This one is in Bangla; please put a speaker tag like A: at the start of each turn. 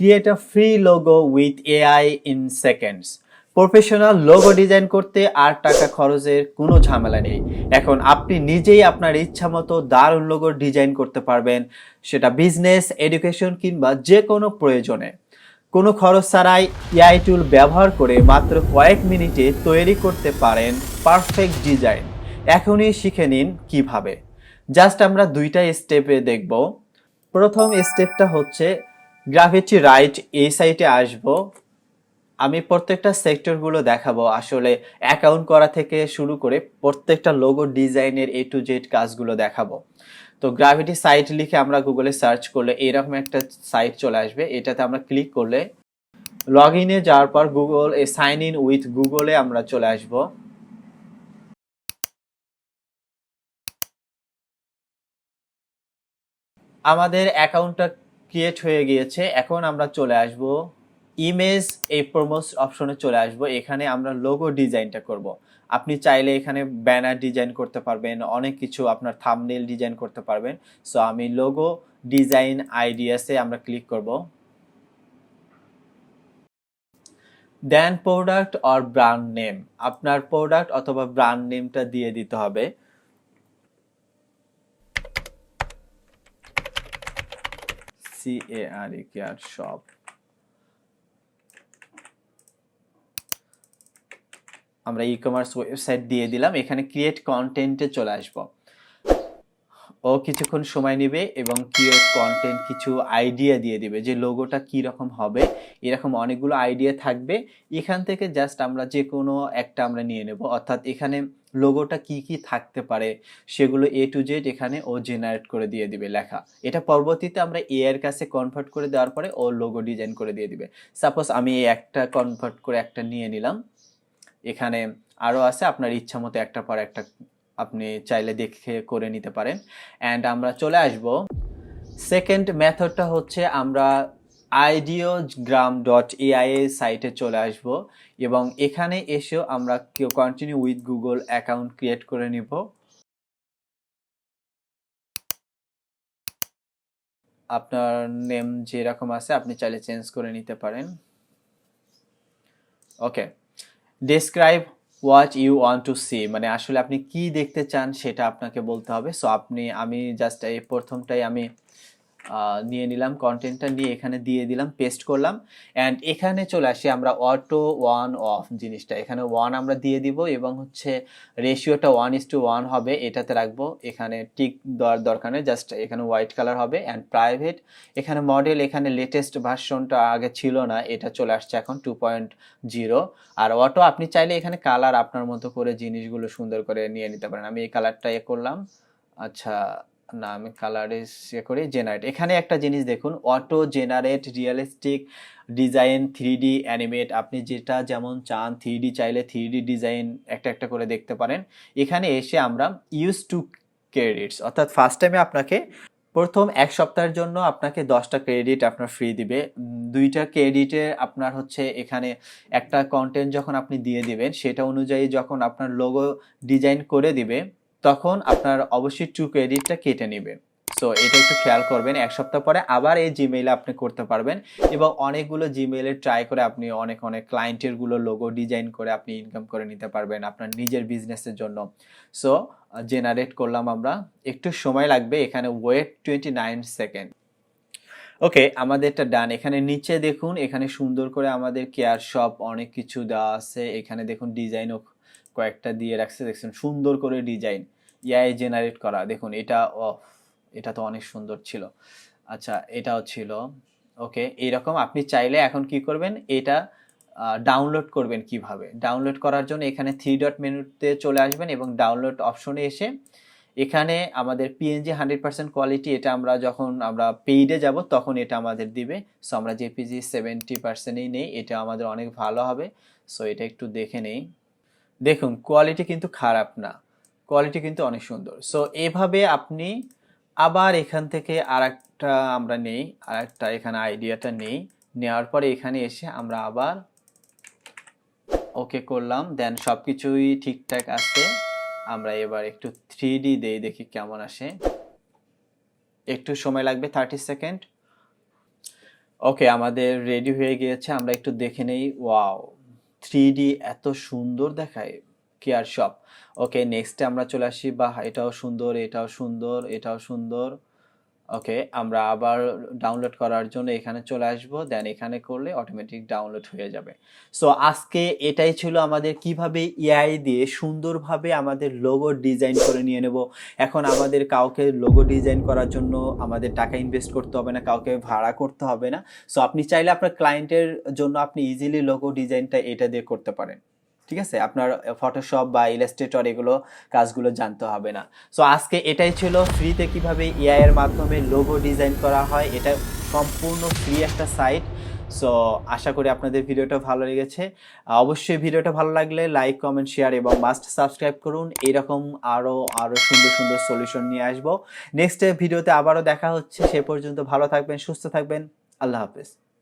A: Create a free logo with AI in seconds. Professional logo design করতে আর টাকা খরচের কোনো ঝামেলা নেই। এখন আপনি নিজেই আপনার ইচ্ছা মতো দারুণ লোগো ডিজাইন করতে পারবেন, সেটা বিজনেস, এডুকেশন কিংবা যে কোনো প্রয়োজনে। কোনো খরচ ছাড়াই এআই টুল ব্যবহার করে মাত্র কয়েক মিনিটে তৈরি করতে পারেন পারফেক্ট ডিজাইন। এখনই শিখে নিন কীভাবে। জাস্ট আমরা দুইটা স্টেপে দেখব। প্রথম স্টেপটা হচ্ছে গ্রাভিটি রাইট এই সাইটে আসব। আমি প্রত্যেকটা সেক্টরগুলো দেখাবো। আসলে অ্যাকাউন্ট করা থেকে শুরু করে প্রত্যেকটা লোগো ডিজাইনের এ টু জেড কাজগুলো দেখাবো। তো গ্রাভিটি সাইট লিখে আমরা গুগলে সার্চ করলে এরকম একটা সাইট চলে আসবে। এটাতে আমরা ক্লিক করলে লগ ইনে যাওয়ার পর গুগল, এ সাইন ইন উইথ গুগলে আমরা চলে আসব। আমাদের অ্যাকাউন্টটা ক্রিয়েট হয়ে গিয়েছে, এখন আমরা চলে আসব ইমেজ এই প্রমোস অপশনে চলে আসব, এখানে আমরা লোগো ডিজাইনটা করব। আপনি চাইলে এখানে ব্যানার ডিজাইন করতে পারবেন, অনেক কিছু আপনার থামনেল ডিজাইন করতে পারবেন। সো আমি লোগো ডিজাইন আইডিয়াসে আমরা ক্লিক করব। Then product or brand name আপনার প্রোডাক্ট অথবা ব্র্যান্ড নেমটা দিয়ে দিতে হবে। সি এ আর ই আমরা ই কমার্স ওয়েবসাইট দিয়ে দিলাম, এখানে ক্রিয়েট কন্টেন্টে চলে আসব। ও কিছুক্ষণ সময় নেবে এবং ক্রিয়েট কন্টেন্ট কিছু আইডিয়া দিয়ে দিবে যে লোগোটা কি রকম হবে। এরকম অনেকগুলো আইডিয়া থাকবে। এখান থেকে জাস্ট আমরা যে কোনো একটা আমরা নিয়ে নেব। অর্থাৎ এখানে লোগোটা কি কি থাকতে পারে সেগুলো এ টু জেড এখানে ও জেনারেট করে দিয়ে দিবে লেখা। এটা পরবর্তীতে আমরা এ এর কাছে কনভার্ট করে দেওয়ার পরে ও লোগো ডিজাইন করে দিয়ে দিবে। সাপোজ আমি এই একটা কনভার্ট করে একটা নিয়ে নিলাম। এখানে আরও আছে, আপনার ইচ্ছা মতো একটা পর একটা আপনি চাইলে দেখে করে নিতে পারেন। অ্যান্ড আমরা চলে আসব। সেকেন্ড মেথডটা হচ্ছে আমরা আইডিওগ্রাম ডট এআই সাইটে চলে আসব এবং এখানে এসেও আমরা কেউ continue with Google account create করে নিব। আপনার নেম যেরকম আছে, আপনি চাইলে চেঞ্জ করে নিতে পারেন। Okay describe what you want to see মানে আসলে আপনি কি দেখতে চান সেটা আপনাকে বলতে হবে। সো আপনি, আমি জাস্ট এই প্রথমটাই আমি নিয়ে নিলাম কন্টেন্টটা নিয়ে এখানে দিয়ে দিলাম পেস্ট করলাম। অ্যান্ড এখানে চলে আসি আমরা অটো ওয়ান অফ জিনিসটা। এখানে ওয়ান আমরা দিয়ে দিব এবং হচ্ছে রেশিওটা ওয়ান ইস টু ওয়ান হবে, এটাতে রাখব। এখানে টিক দেওয়ার দরকার নেই জাস্ট এখানে হোয়াইট কালার হবে। অ্যান্ড প্রাইভেট এখানে মডেল এখানে লেটেস্ট ভার্সনটা আগে ছিল না, এটা চলে আসছে এখন টু পয়েন্ট জিরো আর অটো আপনি চাইলে এখানে কালার আপনার মতো করে জিনিসগুলো সুন্দর করে নিয়ে নিতে পারেন। আমি এই কালারটা এ করলাম। আচ্ছা না, আমি কালারে ইয়ে করি জেনারেট এখানে একটা জিনিস দেখুন auto generate realistic design three D animate আপনি যেটা যেমন চান থ্রি ডি চাইলে থ্রি ডি ডিজাইন একটা একটা করে দেখতে পারেন। এখানে এসে আমরা ইউজ টু ক্রেডিটস অর্থাৎ ফার্স্ট টাইমে আপনাকে প্রথম এক সপ্তাহের জন্য আপনাকে দশটা ক্রেডিট আপনার ফ্রি দিবে। দুইটা ক্রেডিটে আপনার হচ্ছে এখানে একটা কন্টেন্ট যখন আপনি দিয়ে দিবেন, সেটা অনুযায়ী যখন আপনার লোগো ডিজাইন করে দিবে তখন আপনার অবশ্যই টু ক্রেডিটটা কেটে নেবে। সো এটা একটু খেয়াল করবেন, এক সপ্তাহ পরে আবার এই জিমেইলে আপনি করতে পারবেন এবং অনেকগুলো জিমেইলে ট্রাই করে আপনি অনেক অনেক ক্লায়েন্টেরগুলো লোগো ডিজাইন করে আপনি ইনকাম করে নিতে পারবেন আপনার নিজের বিজনেসের জন্য। সো জেনারেট করলাম আমরা। একটু সময় লাগবে, এখানে wait twenty nine second okay আমাদেরটা ডান এখানে নিচে দেখুন, এখানে সুন্দর করে আমাদের কেয়ার শপ অনেক কিছু দেওয়া আছে। এখানে দেখুন ডিজাইনও কয়েকটা দিয়ে রাখছে। দেখছেন, সুন্দর করে ডিজাইন ইয়াই জেনারেট করা। দেখুন, এটা অফ এটা তো অনেক সুন্দর ছিল। আচ্ছা এটাও ছিল। ওকে, এইরকম আপনি চাইলে এখন কি করবেন? এটা ডাউনলোড করবেন কীভাবে? ডাউনলোড করার জন্য এখানে থ্রি ডট মেনুতে চলে আসবেন এবং ডাউনলোড অপশনে এসে এখানে আমাদের পিএনজি হান্ড্রেড পার্সেন্ট কোয়ালিটি এটা আমরা যখন আমরা পেইডে যাব, তখন এটা আমাদের দিবে। সো আমরা জেপিজি সেভেন্টি পার্সেন্টই নেই, এটা আমাদের অনেক ভালো হবে। সো এটা একটু দেখে নেই। দেখুন কোয়ালিটি কিন্তু খারাপ না। কোয়ালিটি কিন্তু অনেক সুন্দর। সো এভাবে আপনি আবার এখান থেকে আর একটা আমরা নেই আর একটা এখানে আইডিয়াটা নেই। নেওয়ার পরে এখানে এসে আমরা আবার ওকে করলাম। দেন সব কিছুই ঠিকঠাক আছে। আমরা এবার একটু থ্রি ডি দেই, দেখি কেমন আসে। একটু সময় লাগবে থার্টি সেকেন্ড ওকে আমাদের রেডি হয়ে গিয়েছে। আমরা একটু দেখে নেই। ওয়াও থ্রি এত সুন্দর দেখায়। কেয়ার শপ ওকে নেক্সটে আমরা চলে আসি বা এটাও সুন্দর এটাও সুন্দর এটাও সুন্দর। ওকে আমরা আবার ডাউনলোড করার জন্য এখানে চলে আসব দেন এখানে করলে অটোমেটিক ডাউনলোড হয়ে যাবে। সো আজকে এটাই ছিল আমাদের কীভাবে এআই দিয়ে সুন্দরভাবে আমাদের লোগো ডিজাইন করে নিয়ে নেব। এখন আমাদের কাউকে লোগো ডিজাইন করার জন্য আমাদের টাকা ইনভেস্ট করতে হবে না, কাউকে ভাড়া করতে হবে না। সো আপনি চাইলে আপনার ক্লায়েন্টের জন্য আপনি ইজিলি লোগো ডিজাইনটা এটা দিয়ে করতে পারেন। ঠিক আছে? আপনার ফটোশপ বা ইলাস্ট্রেটর এগুলো কাজগুলো জানতে হবে না। সো আজকে এটাই ছিল ফ্রিতে কীভাবে এআই এর মাধ্যমে লোগো ডিজাইন করা হয়। এটা সম্পূর্ণ ফ্রি একটা সাইট সো আশা করি আপনাদের ভিডিওটা ভালো লেগেছে। অবশ্যই ভিডিওটা ভালো লাগলে লাইক কমেন্ট শেয়ার এবং মাস্ট সাবস্ক্রাইব করুন। এরকম আরও আরও সুন্দর সুন্দর সলিউশন নিয়ে আসব। নেক্সট ভিডিওতে আবারও দেখা হচ্ছে। সে পর্যন্ত ভালো থাকবেন, সুস্থ থাকবেন। আল্লাহ হাফেজ।